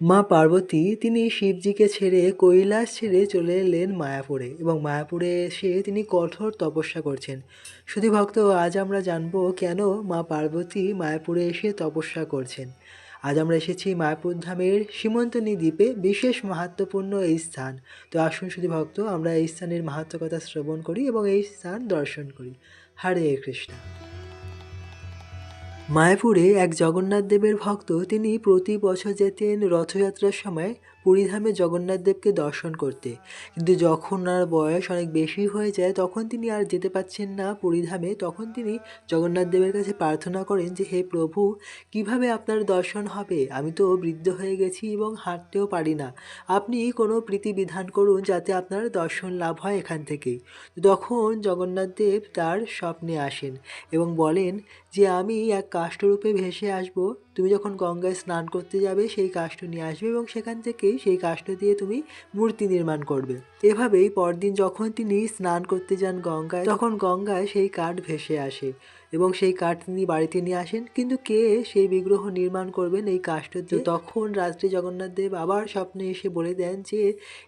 মা পার্বতী, তিনি শিবজিকে ছেড়ে কৈলাস ছেড়ে চলে এলেন মায়াপুরে এবং মায়াপুরে এসে তিনি কঠোর তপস্যা করছেন। শুধু ভক্ত, আজ আমরা জানব কেন মা পার্বতী মায়াপুরে এসে তপস্যা করছেন। আজ আমরা এসেছি মায়াপুর ধামের সীমন্তনী দ্বীপে বিশেষ মাহাত্মপূর্ণ এই স্থান। তো আসুন শুধু ভক্ত, আমরা এই স্থানের মাহাত্মকতা শ্রবণ করি এবং এই স্থান দর্শন করি। হরে কৃষ্ণ। মায়াপুরে এক জগন্নাথ দেবের ভক্ত তিনি প্রতি বছর যেতেন রথযাত্রার সময় পুরীধামে জগন্নাথ দেবকে দর্শন করতে। কিন্তু যখন ওনার বয়স অনেক বেশি হয়ে যায়, তখন তিনি আর যেতে পারছেন না পুরীধামে। তখন তিনি জগন্নাথ দেবের কাছে প্রার্থনা করেন যে, হে প্রভু, কীভাবে আপনার দর্শন হবে? আমি তো বৃদ্ধ হয়ে গেছি এবং হাঁটতেও পারি না। আপনি কোনো প্রীতি বিধান করুন যাতে আপনার দর্শন লাভ হয় এখান থেকেই তখন জগন্নাথ দেব তার স্বপ্নে আসেন এবং বলেন যে আমি এক কাষ্ঠরূপে ভেসে আসব, তুমি যখন গঙ্গায় স্নান করতে যাবে, সেই কাষ্ঠ নিয়ে আসবে এবং সেখান থেকেই সেই কাষ্ঠ দিয়ে তুমি মূর্তি নির্মাণ করবে। এভাবেই পরদিন যখন তিনি স্নান করতে যান গঙ্গায়, তখন গঙ্গায় সেই কাঠ ভেসে আসে। এবং সেই কাঠ তিনি বাড়িতে নিয়ে আসেন। কিন্তু কে সেই বিগ্রহ নির্মাণ করবেন এই কাষ্ঠ দিয়ে তখন রাত্রে জগন্নাথ দেব আবার স্বপ্নে এসে বলে দেন যে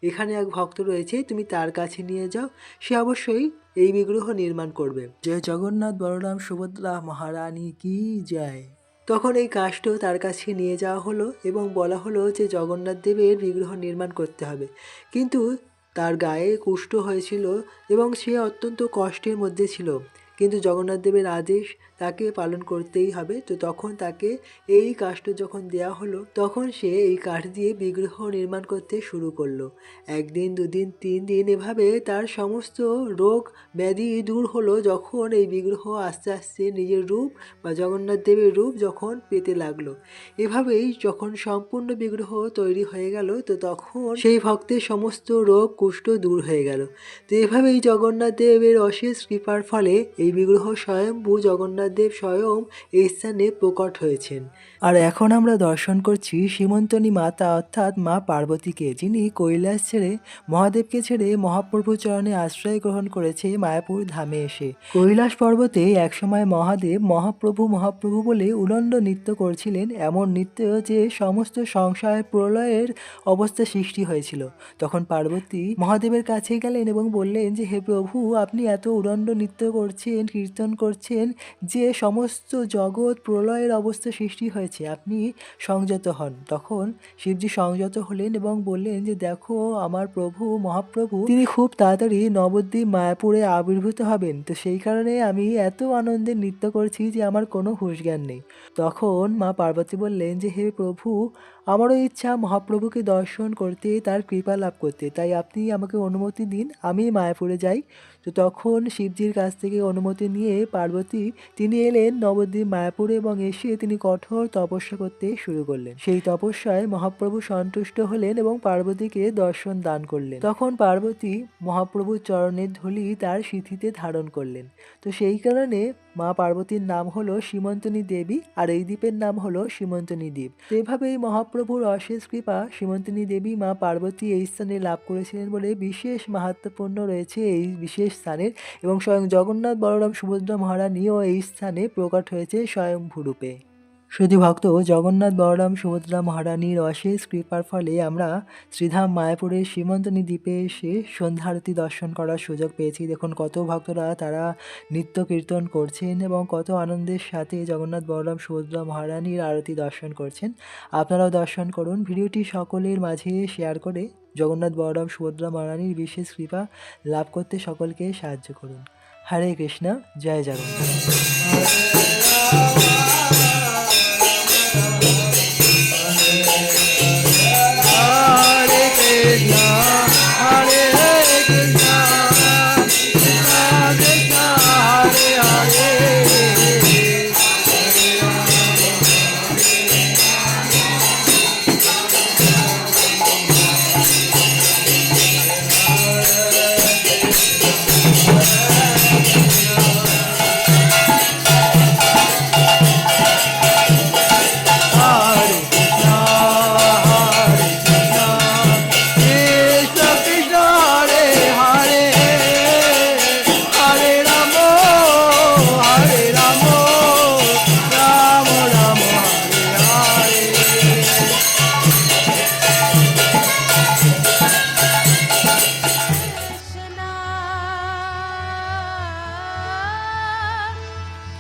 এখানে এক ভক্ত রয়েছে তুমি তার কাছে নিয়ে যাও। সে অবশ্যই এই বিগ্রহ নির্মাণ করবে। জয় জগন্নাথ বলরাম সুভদ্রা মহারানী কি যায় তখন এই কাষ্ঠ তার কাছে নিয়ে যাওয়া হলো এবং বলা হলো যে জগন্নাথ দেবের বিগ্রহ নির্মাণ করতে হবে। কিন্তু তার গায়ে কুষ্ঠ হয়েছিল এবং সে অত্যন্ত কষ্টের মধ্যে ছিল। কিন্তু জগন্নাথ দেবের আদেশ তাকে পালন করতেই হবে। তো তখন তাকে এই কাষ্ঠ যখন দেয়া হলো, তখন সে এই কাঠ দিয়ে বিগ্রহ নির্মাণ করতে শুরু করল। একদিন, দুদিন, তিন দিন এভাবে তার সমস্ত রোগ ব্যাধি দূর হলো যখন এই বিগ্রহ আস্তে আস্তে নিজের রূপ বা জগন্নাথ দেবের রূপ যখন পেতে লাগল। এভাবেই যখন সম্পূর্ণ বিগ্রহ তৈরি হয়ে গেল, তো তখন সেই ভক্তের সমস্ত রোগ, কুষ্ঠ দূর হয়ে গেল। তো এভাবেই জগন্নাথ দেবের অশেষ কৃপার ফলে এই বিগ্রহ স্বয়ম্ভু জগন্নাথ দেব স্বয়ং এই স্থানে প্রকট হয়েছেন। আর এখন আমরা দর্শন করছি সীমন্তনী মাতা অর্থাৎ মা পার্বতীকে, যিনি কৈলাস ছেড়ে, মহাদেবকে ছেড়ে মহাপ্রভু চরণে আশ্রয় গ্রহণ করেছে মায়াপুর ধামে এসে। কৈলাস পর্বতে একসময় মহাদেব মহাপ্রভু মহাপ্রভু বলে উলন্ড নৃত্য করছিলেন। এমন নৃত্য যে সমস্ত সংশয় প্রলয়ের অবস্থা সৃষ্টি হয়েছিল। তখন পার্বতী মহাদেবের কাছে গেলেন এবং বললেন যে, হে প্রভু, আপনি এত উদণ্ড নৃত্য করছেন, কীর্তন করছেন যে সমস্ত জগৎ প্রলয়ের অবস্থা সৃষ্টি হয়েছে। আপনি সংযত হন। তখন শিবজি সংযত হলেন এবং বললেন যে, দেখো, আমার প্রভু, মহাপ্রভু, তিনি খুব তাড়াতাড়ি নবদ্বীপ মায়াপুরে আবির্ভূত হবেন। তো সেই কারণে আমি এত আনন্দের নৃত্য করছি যে, আমার কোনো হুঁশ জ্ঞান নেই। তখন মা পার্বতী বললেন যে, হে প্রভু, আমারও ইচ্ছা মহাপ্রভুকে দর্শন করতে, তার কৃপা লাভ করতে। তাই আপনি আমাকে অনুমতি দিন, আমি মায়াপুরে যাই। তো তখন শিবজির কাছ থেকে অনুমতি নিয়ে পার্বতী, তিনি এলেন নবদ্বীপ, মায়াপুরে এবং এসে তিনি কঠোর তপস্যা করতে শুরু করলেন। সেই তপস্যায় মহাপ্রভু সন্তুষ্ট হলেন এবং পার্বতীকে দর্শন দান করলেন। তখন পার্বতী মহাপ্রভুর চরণের ধুলি তার সিথিতে ধারণ করলেন। তো সেই কারণে মা পার্বতীর নাম হলো সীমন্তনী দেবী আর এই দ্বীপের নাম হলো সীমন্তনী দ্বীপ। এভাবেই মহাপ্রভুর অশেষ কৃপা সীমন্তনী দেবী মা পার্বতী এই স্থানে লাভ করেছিলেন বলে বিশেষ মাহাত্মপূর্ণ রয়েছে এই বিশেষ স্থানের এবং স্বয়ং জগন্নাথ বলরাম সুভদ্রা মহারানীও এই স্থানে প্রকট হয়েছে স্বয়ংভূরূপে শুধু ভক্ত জগন্নাথ বলরাম সুভদ্রা মহারানীর অশেষ কৃপার ফলে আমরা শ্রীধাম মায়াপুরের সীমন্তনী দ্বীপে এসে সন্ধ্যা আরতি দর্শন করার সুযোগ পেয়েছি। দেখুন কত ভক্তরা তারা নিত্য কীর্তন করছেন এবং কত আনন্দের সাথে জগন্নাথ বলরাম সুভদ্রা মহারানীর আরতি দর্শন করছেন। আপনারাও দর্শন করুন। ভিডিওটি সকলের মাঝে শেয়ার করে জগন্নাথ বলরাম সুভদ্রা মহারানীর বিশেষ কৃপা লাভ করতে সকলকে সাহায্য করুন। হরে কৃষ্ণ জয় জগন্নাথ।